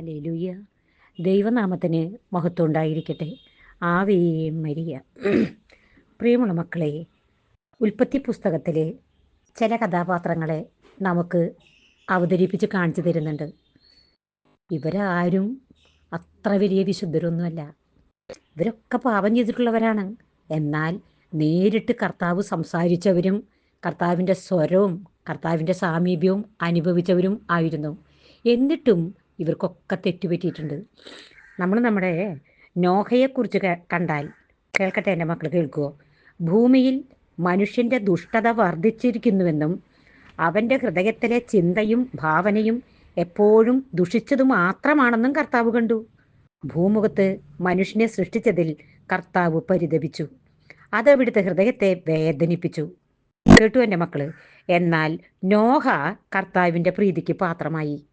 Hallelujah ദൈവനാമത്തിന് മഹത്വം ഉണ്ടായിരിക്കട്ടെ ആവേ മരിയ. പ്രിയമുള്ള മക്കളെ ഉൽപ്പത്തി പുസ്തകത്തിലെ ചില കഥാപാത്രങ്ങളെ നമുക്ക് അവതരിപ്പിച്ച് കാണിച്ചു തരുന്നുണ്ട്. ഇവരാരും അത്ര വലിയ വിശുദ്ധരൊന്നുമല്ല. ഇവരൊക്കെ പാപം ചെയ്തിട്ടുള്ളവരാണ്. എന്നാൽ നേരിട്ട് കർത്താവ് സംസാരിച്ചവരും കർത്താവിന്റെ സ്വരവും കർത്താവിന്റെ സാമീപ്യവും അനുഭവിച്ചവരും ആയിരുന്നു. എന്നിട്ടും ഇവർക്കൊക്കെ തെറ്റുപറ്റിയിട്ടുണ്ട്. നമ്മൾ നമ്മുടെ നോഹയെക്കുറിച്ച് കണ്ടാൽ കേൾക്കട്ടെ എന്റെ മക്കൾ കേൾക്കുമോ ഭൂമിയിൽ മനുഷ്യന്റെ ദുഷ്ടത വർദ്ധിച്ചിരിക്കുന്നുവെന്നും അവന്റെ ഹൃദയത്തിലെ ചിന്തയും ഭാവനയും എപ്പോഴും ദുഷിച്ചതു മാത്രമാണെന്നും കർത്താവ് കണ്ടു. ഭൂമുഖത്ത് മനുഷ്യനെ സൃഷ്ടിച്ചതിൽ കർത്താവ് പരിതപിച്ചു. അതവിടുത്തെ ഹൃദയത്തെ വേദനിപ്പിച്ചു. കേട്ടു എന്റെ മക്കൾ. എന്നാൽ നോഹ കർത്താവിന്റെ പ്രീതിക്ക് പാത്രമായി.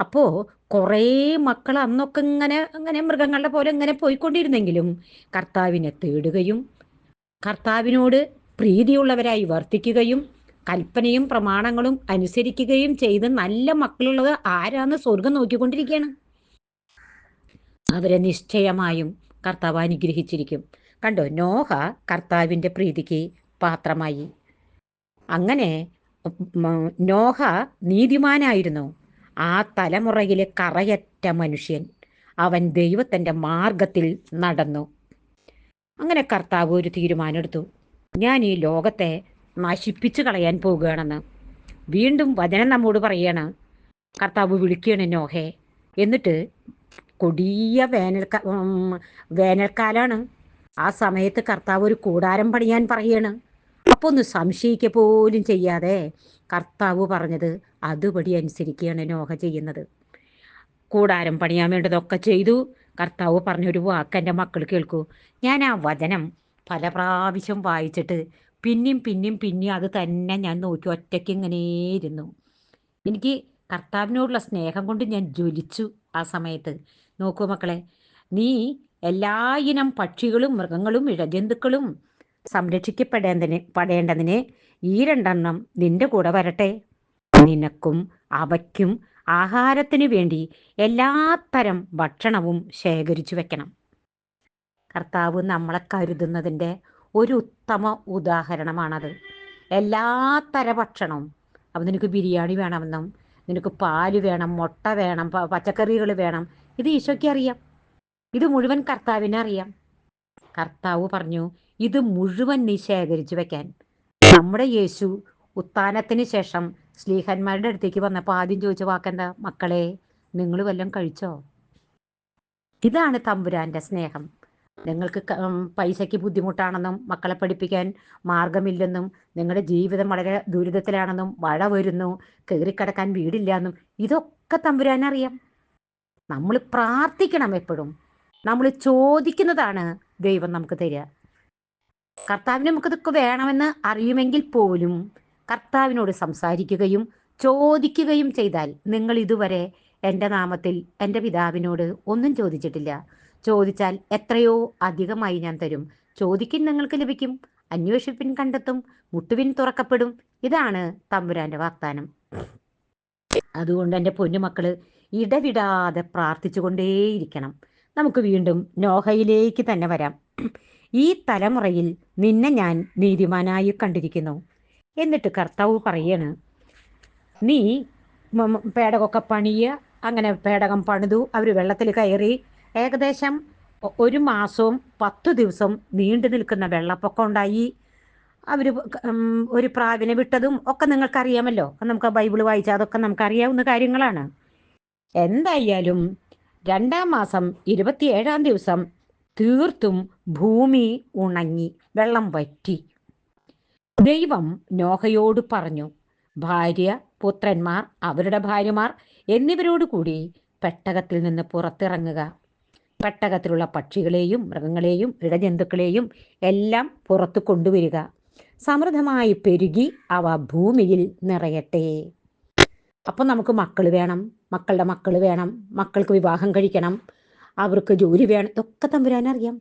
അപ്പോൾ കുറേ മക്കൾ അന്നൊക്കെ ഇങ്ങനെ അങ്ങനെ മൃഗങ്ങളുടെ പോലെ ഇങ്ങനെ പോയിക്കൊണ്ടിരുന്നെങ്കിലും കർത്താവിനെ തേടുകയും കർത്താവിനോട് പ്രീതിയുള്ളവരായി വർത്തിക്കുകയും കൽപ്പനയും പ്രമാണങ്ങളും അനുസരിക്കുകയും ചെയ്ത് നല്ല മക്കളുള്ളത് ആരാന്ന് സ്വർഗം നോക്കിക്കൊണ്ടിരിക്കുകയാണ്. അവരെ നിശ്ചയമായും കർത്താവ് അനുഗ്രഹിച്ചിരിക്കും. കണ്ടോ? നോഹ കർത്താവിന്റെ പ്രീതിക്ക് പാത്രമായി. അങ്ങനെ നോഹ നീതിമാനായിരുന്നു. ആ തലമുറയിലെ കറയറ്റ മനുഷ്യൻ അവൻ ദൈവത്തിന്റെ മാർഗത്തിൽ നടന്നു. അങ്ങനെ കർത്താവ് ഒരു തീരുമാനമെടുത്തു. ഞാൻ ഈ ലോകത്തെ നശിപ്പിച്ചു കളയാൻ പോവുകയാണെന്ന് വീണ്ടും വചനം നമ്മോട് പറയാണ്. കർത്താവ് വിളിക്കുകയാണ് നോഹെ എന്നിട്ട് കൊടിയ വേനൽക്കാ വേനൽക്കാലാണ്. ആ സമയത്ത് കർത്താവ് ഒരു കൂടാരം പണിയാൻ പറയാണ് അപ്പോൾ ഒന്ന് സംശയിക്കുക പോലും ചെയ്യാതെ കർത്താവ് പറഞ്ഞത് അതുപടി അനുസരിക്കുകയാണ് നോഹ ചെയ്യുന്നത്. കൂടാരം പണിയാൻ വേണ്ടതൊക്കെ ചെയ്തു. കർത്താവ് പറഞ്ഞൊരു വാക്ക് എന്റെ മക്കൾ കേൾക്കൂ. ഞാൻ ആ വചനം പല പ്രാവശ്യം വായിച്ചിട്ട് പിന്നെയും പിന്നെയും പിന്നെയും അത് തന്നെ ഞാൻ നോക്കി ഒറ്റയ്ക്ക് ഇങ്ങനെ ഇരുന്നു. എനിക്ക് കർത്താവിനോടുള്ള സ്നേഹം കൊണ്ട് ഞാൻ ജ്വലിച്ചു ആ സമയത്ത്. നോക്കൂ മക്കളെ നീ എല്ലാ ഇനം പക്ഷികളും മൃഗങ്ങളും ഇഴജന്തുക്കളും സംരക്ഷിക്കപ്പെടേണ്ടതിന് പെടേണ്ടതിന് ഈ രണ്ടെണ്ണം നിന്റെ കൂടെ വരട്ടെ. നിനക്കും അവയ്ക്കും ആഹാരത്തിനു വേണ്ടി എല്ലാത്തരം ഭക്ഷണവും ശേഖരിച്ചു വെക്കണം. കർത്താവ് നമ്മളെ കരുതുന്നതിന്റെ ഒരു ഉത്തമ ഉദാഹരണമാണത്. എല്ലാത്തര ഭക്ഷണവും. അപ്പം നിനക്ക് ബിരിയാണി വേണമെന്നും നിനക്ക് പാൽ വേണം മുട്ട വേണം പച്ചക്കറികൾ വേണം. ഇത് ഈശോയ്ക്ക് അറിയാം. ഇത് മുഴുവൻ കർത്താവിനെ അറിയാം. കർത്താവ് പറഞ്ഞു ഇത് മുഴുവൻ നീ ശേഖരിച്ചു വെക്കാൻ. നമ്മുടെ യേശു ഉത്ഥാനത്തിന് ശേഷം സ്ലീഹന്മാരുടെ അടുത്തേക്ക് വന്നപ്പോൾ ആദ്യം ചോദിച്ച വാക്കെന്താ? മക്കളെ നിങ്ങൾ വല്ലതും കഴിച്ചോ? ഇതാണ് തമ്പുരാന്റെ സ്നേഹം. നിങ്ങൾക്ക് പൈസയ്ക്ക് ബുദ്ധിമുട്ടാണെന്നും മക്കളെ പഠിപ്പിക്കാൻ മാർഗമില്ലെന്നും നിങ്ങളുടെ ജീവിതം വളരെ ദുരിതത്തിലാണെന്നും മഴ വരുന്നു കയറിക്കിടക്കാൻ വീടില്ലാന്നും ഇതൊക്കെ തമ്പുരാൻ അറിയാം നമ്മൾ പ്രാർത്ഥിക്കണം എപ്പോഴും. നമ്മൾ ചോദിക്കുന്നതാണ് ദൈവം നമുക്ക് തരിക. കർത്താവിന് നമുക്കിതൊക്കെ വേണമെന്ന് അറിയുമെങ്കിൽ പോലും കർത്താവിനോട് സംസാരിക്കുകയും ചോദിക്കുകയും ചെയ്താൽ നിങ്ങൾ ഇതുവരെ എന്റെ നാമത്തിൽ എന്റെ പിതാവിനോട് ഒന്നും ചോദിച്ചിട്ടില്ല. ചോദിച്ചാൽ എത്രയോ അധികമായി ഞാൻ തരും. ചോദിക്കും നിങ്ങൾക്ക് ലഭിക്കും. അന്വേഷിപ്പിൻ കണ്ടെത്തും. മുട്ടുവിൻ തുറക്കപ്പെടും. ഇതാണ് തമ്പുരാന്റെ വാഗ്ദാനം. അതുകൊണ്ട് എന്റെ പൊന്നുമക്കൾ ഇടവിടാതെ പ്രാർത്ഥിച്ചുകൊണ്ടേയിരിക്കണം. നമുക്ക് വീണ്ടും നോഹയിലേക്ക് തന്നെ വരാം. ഈ തലമുറയിൽ നിന്നെ ഞാൻ നീതിമാനായി കണ്ടിരിക്കുന്നു. എന്നിട്ട് കർത്താവ് പറയാണ് നീ പേടകമൊക്കെ പണിയ അങ്ങനെ പേടകം പണിതു അവർ വെള്ളത്തിൽ കയറി. ഏകദേശം ഒരു മാസവും പത്തു ദിവസം നീണ്ടു നിൽക്കുന്ന വെള്ളപ്പൊക്കം ഉണ്ടായി. അവർ ഒരു പ്രാവിനെ വിട്ടതും ഒക്കെ നിങ്ങൾക്കറിയാമല്ലോ. നമുക്ക് ബൈബിൾ വായിച്ചാൽ അതൊക്കെ നമുക്കറിയാവുന്ന കാര്യങ്ങളാണ്. എന്തായാലും രണ്ടാം മാസം ഇരുപത്തിയേഴാം ദിവസം തീർത്തും ഭൂമി ഉണങ്ങി വെള്ളം വറ്റി. ദൈവം നോഹയോട് പറഞ്ഞു ഭാര്യ പുത്രന്മാർ അവരുടെ ഭാര്യമാർ എന്നിവരോട് കൂടി പെട്ടകത്തിൽ നിന്ന് പുറത്തിറങ്ങുക. പെട്ടകത്തിലുള്ള പക്ഷികളെയും മൃഗങ്ങളെയും ഇടജന്തുക്കളെയും എല്ലാം പുറത്തു കൊണ്ടുവരിക. സമൃദ്ധമായി പെരുകി അവ ഭൂമിയിൽ നിറയട്ടെ. അപ്പം നമുക്ക് മക്കൾ വേണം മക്കളുടെ മക്കൾ വേണം മക്കൾക്ക് വിവാഹം കഴിക്കണം അവർക്ക് ജോലി വേണം ഇതൊക്കെ തമ്പുരാൻ അറിയാം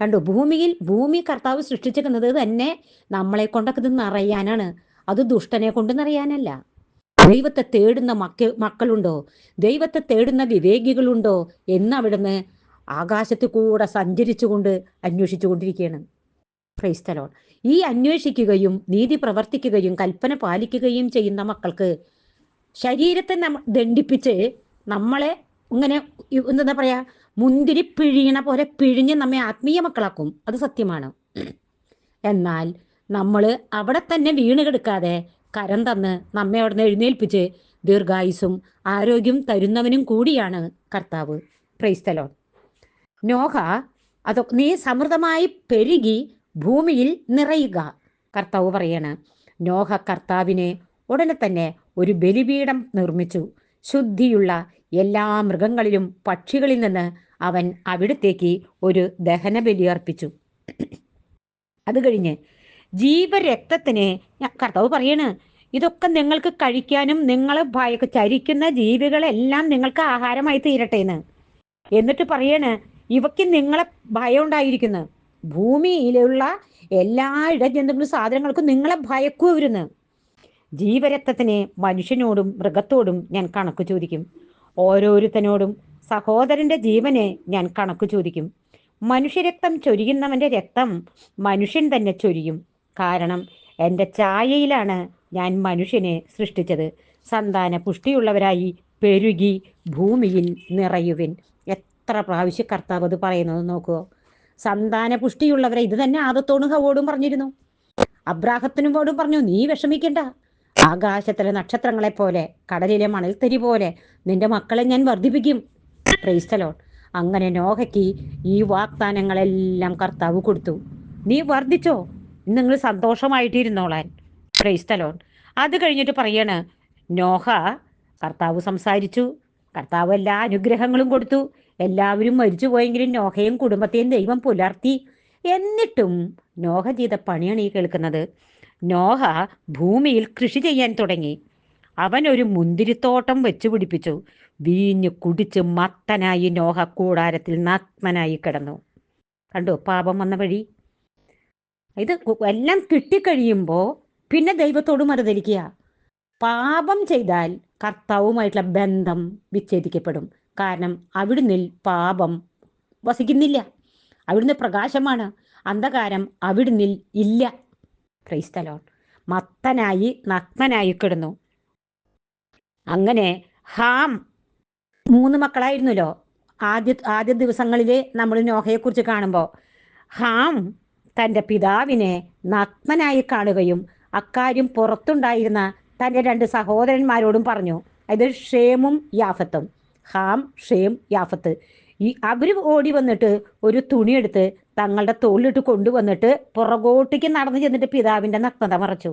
കണ്ടു ഭൂമിയിൽ ഭൂമി കർത്താവ് സൃഷ്ടിച്ചിരിക്കുന്നത് തന്നെ നമ്മളെ കൊണ്ടൊക്കെ ഇത് നിറയാനാണ്. അത് ദുഷ്ടനെ കൊണ്ട് നിറയാനല്ല. ദൈവത്തെ തേടുന്ന മക്ക മക്കളുണ്ടോ? ദൈവത്തെ തേടുന്ന വിവേകികളുണ്ടോ? എന്ന് അവിടുന്ന് ആകാശത്ത് കൂടെ സഞ്ചരിച്ചുകൊണ്ട് അന്വേഷിച്ചു കൊണ്ടിരിക്കുകയാണ് ക്രൈസ്തലോൺ ഈ അന്വേഷിക്കുകയും നീതി പ്രവർത്തിക്കുകയും കൽപ്പന പാലിക്കുകയും ചെയ്യുന്ന മക്കൾക്ക് ശരീരത്തെ നമ്മ ദണ്ഡിപ്പിച്ച് നമ്മളെ ഇങ്ങനെ എന്താ പറയാ? മുന്തിരി പിഴിയണ പോലെ പിഴിഞ്ഞ് നമ്മെ ആത്മീയ മക്കളാക്കും. അത് സത്യമാണ്. എന്നാൽ നമ്മൾ അവിടെ തന്നെ വീണ് കിടക്കാതെ കരം തന്ന് നമ്മെ അവിടെ നിന്ന് എഴുന്നേൽപ്പിച്ച് ദീർഘായുസും ആരോഗ്യം തരുന്നവനും കൂടിയാണ് കർത്താവ്. ക്രൈസ്തലോൺ നോഹ അതൊക്കെ നീ സമൃദ്ധമായി പെരുകി ഭൂമിയിൽ നിറയുക. കർത്താവ് പറയാണ് നോഹ കർത്താവിനെ ഉടനെ തന്നെ ഒരു ബലിപീഠം നിർമ്മിച്ചു. ശുദ്ധിയുള്ള എല്ലാ മൃഗങ്ങളിലും പക്ഷികളിൽ നിന്ന് അവൻ അവിടത്തേക്ക് ഒരു ദഹന അർപ്പിച്ചു. അത് കഴിഞ്ഞ് ജീവരക്തത്തിന് കർത്താവ് പറയാണ് ഇതൊക്കെ നിങ്ങൾക്ക് കഴിക്കാനും നിങ്ങളെ ഭയ ചരിക്കുന്ന ജീവികളെല്ലാം നിങ്ങൾക്ക് ആഹാരമായി തീരട്ടെ എന്ന്. എന്നിട്ട് പറയാണ് ഇവയ്ക്ക് നിങ്ങളെ ഭയം ഉണ്ടായിരിക്കുന്നു. ഭൂമിയിലുള്ള എല്ലാ ഇടജന്തുക്കളും സാധനങ്ങൾക്കും നിങ്ങളെ ഭയക്കു വരുന്നു ജീവരക്തത്തിന് മനുഷ്യനോടും മൃഗത്തോടും ഞാൻ കണക്ക് ചോദിക്കും. ഓരോരുത്തനോടും സഹോദരന്റെ ജീവനെ ഞാൻ കണക്ക് ചോദിക്കും. മനുഷ്യരക്തം ചൊരിയുന്നവന്റെ രക്തം മനുഷ്യൻ തന്നെ ചൊരിയും. കാരണം എന്റെ ഛായയിലാണ് ഞാൻ മനുഷ്യനെ സൃഷ്ടിച്ചത്. സന്താന പുഷ്ടിയുള്ളവരായി പെരുകി ഭൂമിയിൽ നിറയുവിൻ. എത്ര പ്രാവശ്യ കർത്താവ് അത് പറയുന്നത് നോക്കുമോ സന്താന പുഷ്ടിയുള്ളവരെ ഇത് തന്നെ ആദത്തോടും ഹവോടും പറഞ്ഞിരുന്നു. അബ്രാഹത്തിനോടും പറഞ്ഞു നീ വിഷമിക്കണ്ട. ആകാശത്തിലെ നക്ഷത്രങ്ങളെ പോലെ കടലിലെ മണൽത്തരി പോലെ നിന്റെ മക്കളെ ഞാൻ വർദ്ധിപ്പിക്കും. ക്രൈസ്തലോൺ അങ്ങനെ നോഹയ്ക്ക് ഈ വാഗ്ദാനങ്ങളെല്ലാം കർത്താവ് കൊടുത്തു. നീ വർദ്ധിച്ചോ? നിങ്ങൾ സന്തോഷമായിട്ടിരുന്നോളാൻ. ക്രൈസ്തലോൺ അത് കഴിഞ്ഞിട്ട് പറയാണ് നോഹ കർത്താവ് സംസാരിച്ചു. കർത്താവ് എല്ലാ അനുഗ്രഹങ്ങളും കൊടുത്തു. എല്ലാവരും മരിച്ചു പോയെങ്കിലും നോഹയും കുടുംബത്തെയും ദൈവം പുലർത്തി. എന്നിട്ടും നോഹ ചെയ്ത പണിയാണ് ഈ കേൾക്കുന്നത്. നോഹ ഭൂമിയിൽ കൃഷി ചെയ്യാൻ തുടങ്ങി. അവൻ ഒരു മുന്തിരിത്തോട്ടം വെച്ചു പിടിപ്പിച്ചു വീഞ്ഞു കുടിച്ച് മത്തനായി നോഹ കൂടാരത്തിൽ നഗ്നായി കിടന്നു. കണ്ടു പാപം വന്ന വഴി? ഇത് എല്ലാം കിട്ടിക്കഴിയുമ്പോൾ പിന്നെ ദൈവത്തോട് മറുതിരിക്കുക പാപം ചെയ്താൽ കർത്താവുമായിട്ടുള്ള ബന്ധം വിച്ഛേദിക്കപ്പെടും. കാരണം അവിടുന്ന് പാപം വസിക്കുന്നില്ല. അവിടുന്ന് പ്രകാശമാണ്. അന്ധകാരം അവിടുന്ന് ഇല്ല. ക്രൈസ്തലോൺ മത്തനായി നഗ്നനായി കിടന്നു. അങ്ങനെ ഹാം മൂന്ന് മക്കളായിരുന്നല്ലോ. ആദ്യ ആദ്യ ദിവസങ്ങളിൽ നമ്മൾ നോഹയെക്കുറിച്ച് കാണുമ്പോൾ ഹാം തന്റെ പിതാവിനെ നഗ്നനായി കാണുകയും അക്കാര്യം പുറത്തുണ്ടായിരുന്ന തന്റെ രണ്ട് സഹോദരന്മാരോടും പറഞ്ഞു. അതായത് ഷേമും യാഫത്തും. ഹാം ഷേം യാഫത്ത്. ഈ അവർ ഓടി വന്നിട്ട് ഒരു തുണിയെടുത്ത് തങ്ങളുടെ തോളിലിട്ട് കൊണ്ടുവന്നിട്ട് പുറകോട്ടേക്ക് നടന്നു ചെന്നിട്ട് പിതാവിന്റെ നഗ്നത മറച്ചു.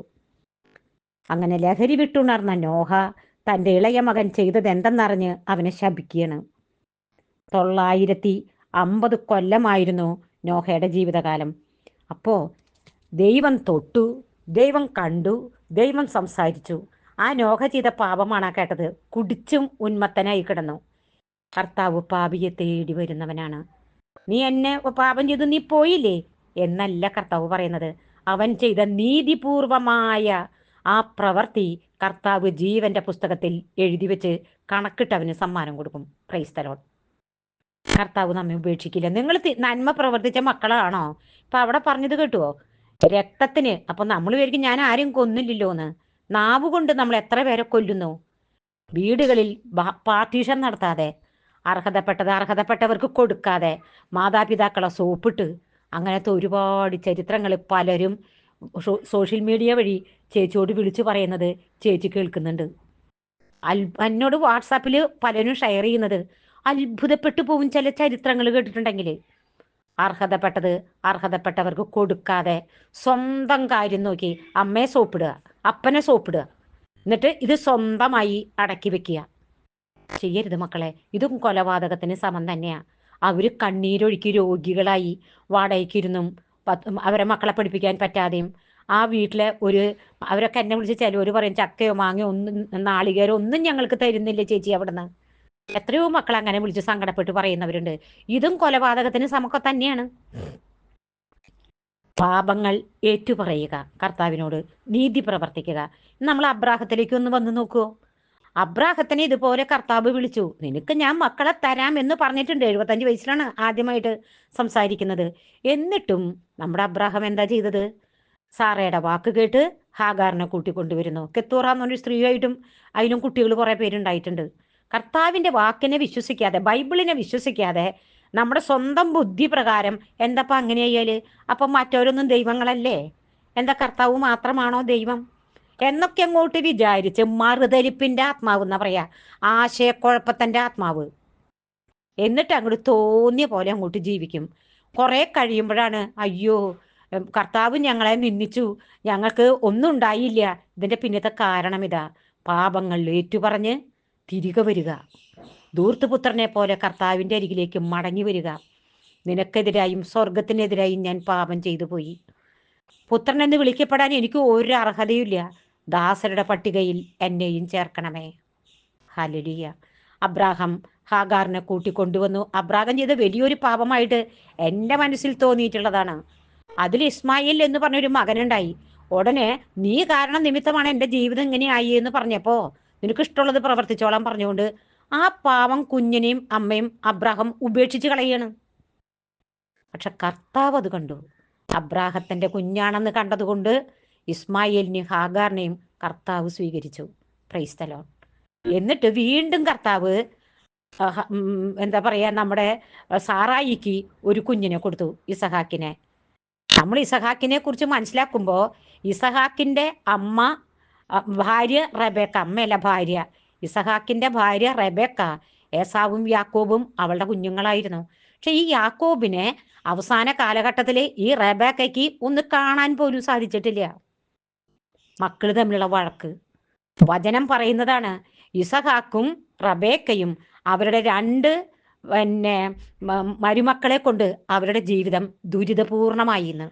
അങ്ങനെ ലഹരി വിട്ടുണർന്ന നോഹ തന്റെ ഇളയ മകൻ ചെയ്തത് എന്തെന്നറിഞ്ഞ് അവനെ ശപിക്കുകയാണ്. തൊള്ളായിരത്തി അമ്പത് കൊല്ലമായിരുന്നു നോഹയുടെ ജീവിതകാലം. അപ്പോൾ ദൈവം തൊട്ടു ദൈവം കണ്ടു ദൈവം സംസാരിച്ചു. ആ നോഹ ചെയ്ത പാപമാണ് ആ കേട്ടത്. കുടിച്ചും ഉന്മത്തനായി കിടന്നു. കർത്താവ് പാപിയെ തേടി വരുന്നവനാണ്. നീ എന്നെ പാപം ചെയ്തു നീ പോയില്ലേ? എന്നല്ല കർത്താവ് പറയുന്നത്. അവൻ ചെയ്ത നീതിപൂർവമായ ആ പ്രവൃത്തി കർത്താവ് ജീവന്റെ പുസ്തകത്തിൽ എഴുതി വെച്ച് കണക്കിട്ട് അവന് സമ്മാനം കൊടുക്കും. ക്രൈസ്തലോൺ കർത്താവ് നമ്മെ ഉപേക്ഷിക്കില്ല. നിങ്ങൾ നന്മ പ്രവർത്തിച്ച മക്കളാണോ? ഇപ്പൊ അവിടെ പറഞ്ഞത് കേട്ടുവോ? രക്തത്തിന് അപ്പൊ നമ്മൾ വിചാരിക്കും ഞാൻ ആരും കൊന്നില്ലല്ലോ എന്ന് നാവ് കൊണ്ട് നമ്മൾ എത്ര പേരെ കൊല്ലുന്നു? വീടുകളിൽ പാർട്ടീഷൻ നടത്താതെ അർഹതപ്പെട്ടത് അർഹതപ്പെട്ടവർക്ക് കൊടുക്കാതെ മാതാപിതാക്കളെ സോപ്പിട്ട് അങ്ങനത്തെ ഒരുപാട് ചരിത്രങ്ങൾ പലരും സോഷ്യൽ മീഡിയ വഴി ചേച്ചിയോട് വിളിച്ചു പറയുന്നത് ചേച്ചി കേൾക്കുന്നുണ്ട്. അൽ എന്നോട് വാട്സാപ്പിൽ പലരും ഷെയർ ചെയ്യുന്നത് അത്ഭുതപ്പെട്ടു പോകും ചില ചരിത്രങ്ങൾ കേട്ടിട്ടുണ്ടെങ്കിൽ. അർഹതപ്പെട്ടത് അർഹതപ്പെട്ടവർക്ക് കൊടുക്കാതെ സ്വന്തം കാര്യം നോക്കി അമ്മയെ സോപ്പിടുക അപ്പനെ സോപ്പിടുക. എന്നിട്ട് ഇത് സ്വന്തമായി അടക്കി വെക്കുക. ചെയ്യരുത് മക്കളെ ഇതും കൊലപാതകത്തിന് സമം തന്നെയാ. അവർ കണ്ണീരൊഴുക്കി രോഗികളായി വാടകയ്ക്കിരുന്നും അവരെ മക്കളെ പഠിപ്പിക്കാൻ പറ്റാതെയും ആ വീട്ടിലെ ഒരു അവരൊക്കെ എന്നെ വിളിച്ച് ചിലവർ പറയും ചക്കയോ മാങ്ങയോ ഒന്നും നാളികേരോ ഒന്നും ഞങ്ങൾക്ക് തരുന്നില്ല ചേച്ചി അവിടുന്ന്. എത്രയോ മക്കൾ അങ്ങനെ വിളിച്ച് സങ്കടപ്പെട്ട് പറയുന്നവരുണ്ട്. ഇതും കൊലപാതകത്തിന് സമൊക്കെ തന്നെയാണ്. പാപങ്ങൾ ഏറ്റുപറയുക. കർത്താവിനോട് നീതി പ്രവർത്തിക്കുക. നമ്മൾ അബ്രാഹത്തിലേക്ക് ഒന്ന് വന്ന് നോക്കുമോ അബ്രാഹത്തിനെ ഇതുപോലെ കർത്താവ് വിളിച്ചു. നിനക്ക് ഞാൻ മക്കളെ തരാം എന്ന് പറഞ്ഞിട്ടുണ്ട്. എഴുപത്തഞ്ച് വയസ്സിലാണ് ആദ്യമായിട്ട് സംസാരിക്കുന്നത്. എന്നിട്ടും നമ്മുടെ അബ്രാഹം എന്താ ചെയ്തത്? സാറയുടെ വാക്ക് കേട്ട് ഹാഗാറിനെ കൂട്ടിക്കൊണ്ടുവരുന്നു. കെത്തൂറ എന്നൊരു സ്ത്രീയായിട്ടും അതിലും കുട്ടികൾ കുറേ പേരുണ്ടായിട്ടുണ്ട് കർത്താവിന്റെ വാക്കിനെ വിശ്വസിക്കാതെ ബൈബിളിനെ വിശ്വസിക്കാതെ നമ്മുടെ സ്വന്തം ബുദ്ധി പ്രകാരം എന്തപ്പം അങ്ങനെ ചെയ്യൽ അപ്പം മറ്റവരൊന്നും ദൈവങ്ങളല്ലേ? എന്താ കർത്താവ് മാത്രമാണോ ദൈവം? എന്നൊക്കെ അങ്ങോട്ട് വിചാരിച്ച് മറുതരിപ്പിന്റെ ആത്മാവ് എന്നാ പറയാ? ആശയക്കുഴപ്പത്തിന്റെ ആത്മാവ്. എന്നിട്ട് അങ്ങോട്ട് തോന്നിയ പോലെ അങ്ങോട്ട് ജീവിക്കും. കുറെ കഴിയുമ്പോഴാണ് അയ്യോ കർത്താവ് ഞങ്ങളെ നിന്ദിച്ചു. ഞങ്ങൾക്ക് ഒന്നും ഉണ്ടായില്ല. ഇതിന്റെ പിന്നത്തെ കാരണം ഇതാ. പാപങ്ങൾ ഏറ്റുപറഞ്ഞ് തിരികെ വരിക. ദൂർത്തുപുത്രനെ പോലെ കർത്താവിന്റെ അരികിലേക്ക് മടങ്ങി വരിക. നിനക്കെതിരായും സ്വർഗത്തിനെതിരായും ഞാൻ പാപം ചെയ്തു പോയി. പുത്രൻ എന്ന് വിളിക്കപ്പെടാൻ എനിക്ക് ഒരു അർഹതയുമില്ല. ദാസരുടെ പട്ടികയിൽ എന്നെയും ചേർക്കണമേ. ഹലുലിയ അബ്രാഹം ഹാഗാറിനെ കൂട്ടിക്കൊണ്ടുവന്നു. അബ്രാഹം ചെയ്ത വലിയൊരു പാപമായിട്ട് എന്റെ മനസ്സിൽ തോന്നിയിട്ടുള്ളതാണ്. അതിൽ ഇസ്മായിൽ എന്ന് പറഞ്ഞൊരു മകനുണ്ടായി. ഉടനെ നീ കാരണം നിമിത്തമാണ് എന്റെ ജീവിതം ഇങ്ങനെ ആയി എന്ന് പറഞ്ഞപ്പോൾ നിനക്ക് ഇഷ്ടമുള്ളത് പ്രവർത്തിച്ചോളാൻ പറഞ്ഞുകൊണ്ട് ആ പാവം കുഞ്ഞിനെയും അമ്മയും അബ്രാഹം ഉപേക്ഷിച്ച് കളയാണ് പക്ഷെ കർത്താവ് അത് കണ്ടു. അബ്രാഹത്തിന്റെ കുഞ്ഞാണെന്ന് കണ്ടതുകൊണ്ട് ഇസ്മായിലിനെയും ഹാഗാറിനെയും കർത്താവ് സ്വീകരിച്ചു. പ്രൈസ്തലോ എന്നിട്ട് വീണ്ടും കർത്താവ് എന്താ പറയാ നമ്മുടെ സാറായിക്ക് ഒരു കുഞ്ഞിനെ കൊടുത്തു ഇസഹാക്കിനെ. നമ്മൾ ഇസഹാക്കിനെ കുറിച്ച് മനസ്സിലാക്കുമ്പോൾ ഇസഹാക്കിന്റെ അമ്മ ഭാര്യ റബേക്ക അമ്മയല്ല ഭാര്യ. ഇസഹാക്കിന്റെ ഭാര്യ റബേക്ക ഏസാവും യാക്കോബും അവളുടെ കുഞ്ഞുങ്ങളായിരുന്നു. പക്ഷെ ഈ യാക്കോബിനെ അവസാന കാലഘട്ടത്തിൽ ഈ റബേക്കയ്ക്ക് ഒന്ന് കാണാൻ പോലും സാധിച്ചിട്ടില്ല. മക്കൾ തമ്മിലുള്ള വഴക്ക്. വചനം പറയുന്നതാണ് ഇസഹാക്കും റബേക്കയും അവരുടെ രണ്ട് പിന്നെ മരുമക്കളെ കൊണ്ട് അവരുടെ ജീവിതം ദുരിതപൂർണമായി എന്ന്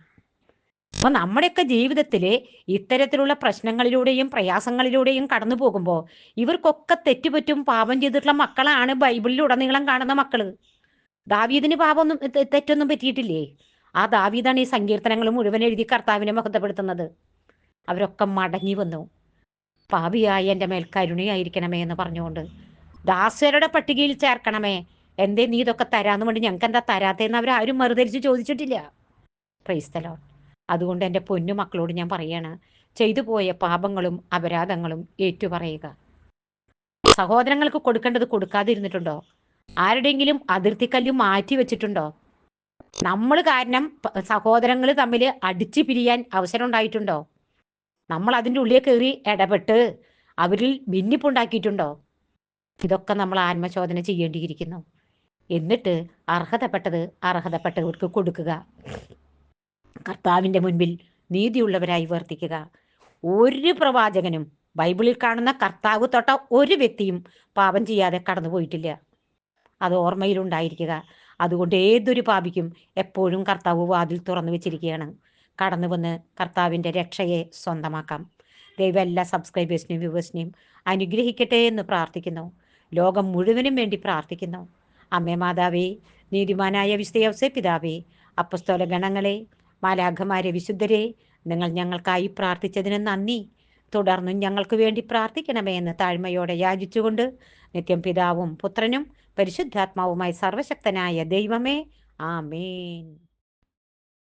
അപ്പൊ നമ്മുടെയൊക്കെ ജീവിതത്തിൽ ഇത്തരത്തിലുള്ള പ്രശ്നങ്ങളിലൂടെയും പ്രയാസങ്ങളിലൂടെയും കടന്നു പോകുമ്പോൾ ഇവർക്കൊക്കെ തെറ്റുപറ്റും പാപം ചെയ്തിട്ടുള്ള മക്കളാണ് ബൈബിളിൽ ബൈബിളിലുടനീളം കാണുന്ന മക്കൾ. ദാവീദിന് പാപമൊന്നും തെറ്റൊന്നും പറ്റിയിട്ടില്ലേ? ആ ദാവീദാണ് ഈ സങ്കീർത്തനങ്ങൾ മുഴുവൻ എഴുതി കർത്താവിനെ മഹത്വപ്പെടുത്തുന്നത്. അവരൊക്കെ മടങ്ങി വന്നു. പാപിയായി എന്റെ മേൽ കരുണയായിരിക്കണമേ എന്ന് പറഞ്ഞുകൊണ്ട് ദാസരുടെ പട്ടികയിൽ ചേർക്കണമേ. എന്തേ നീ ഇതൊക്കെ തരാന്ന് വേണ്ടി ഞങ്ങൾക്ക് എന്താ തരാത്തേന്ന് അവർ ആരും മറുതരിച്ച് ചോദിച്ചിട്ടില്ല. പ്രൈസ്തലോ അതുകൊണ്ട് എന്റെ പൊന്നു മക്കളോട് ഞാൻ പറയാണ് ചെയ്തു പോയ പാപങ്ങളും അപരാധങ്ങളും ഏറ്റുപറയുക. സഹോദരങ്ങൾക്ക് കൊടുക്കേണ്ടത് കൊടുക്കാതിരുന്നിട്ടുണ്ടോ? ആരുടെയെങ്കിലും അതിർത്തിക്കല്ല് മാറ്റി വെച്ചിട്ടുണ്ടോ? നമ്മൾ കാരണം സഹോദരങ്ങൾ തമ്മിൽ അടിച്ചു പിരിയാൻ അവസരം ഉണ്ടായിട്ടുണ്ടോ? നമ്മൾ അതിന്റെ ഉള്ളിൽ കയറി ഇടപെട്ട് അവരിൽ ഭിന്നിപ്പുണ്ടാക്കിയിട്ടുണ്ടോ? ഇതൊക്കെ നമ്മൾ ആത്മശോധന ചെയ്യേണ്ടിയിരിക്കുന്നു. എന്നിട്ട് അർഹതപ്പെട്ടത് അർഹതപ്പെട്ടവർക്ക് കൊടുക്കുക. കർത്താവിന്റെ മുൻപിൽ നീതിയുള്ളവരായി വർത്തിക്കുക. ഒരു പ്രവാചകനും ബൈബിളിൽ കാണുന്ന കർത്താവ് തൊട്ട ഒരു വ്യക്തിയും പാപം ചെയ്യാതെ കടന്നുപോയിട്ടില്ല അത് ഓർമ്മയിലുണ്ടായിരിക്കുക. അതുകൊണ്ട് ഏതൊരു പാപിക്കും എപ്പോഴും കർത്താവ് വാതിൽ തുറന്നു വെച്ചിരിക്കുകയാണ്. കടന്നു വന്ന് കർത്താവിന്റെ രക്ഷയെ സ്വന്തമാക്കാം. ദൈവം എല്ലാ സബ്സ്ക്രൈബേഴ്സിനെയും വ്യൂവേഴ്സിനെയും അനുഗ്രഹിക്കട്ടെ എന്ന് പ്രാർത്ഥിക്കുന്നു. ലോകം മുഴുവനും വേണ്ടി പ്രാർത്ഥിക്കുന്നു. അമ്മേ മാതാവേ നീതിമാനായ വിശുദ്ധ പിതാവേ അപ്പസ്തോല ഗണങ്ങളെ മാലാഖമാരെ വിശുദ്ധരെ നിങ്ങൾ ഞങ്ങൾക്കായി പ്രാർത്ഥിച്ചതിന് നന്ദി. തുടർന്നും ഞങ്ങൾക്ക് വേണ്ടി പ്രാർത്ഥിക്കണമേ എന്ന് താഴ്മയോടെ യാചിച്ചുകൊണ്ട് നിത്യം പിതാവും പുത്രനും പരിശുദ്ധാത്മാവുമായി സർവശക്തനായ ദൈവമേ ആമേൻ.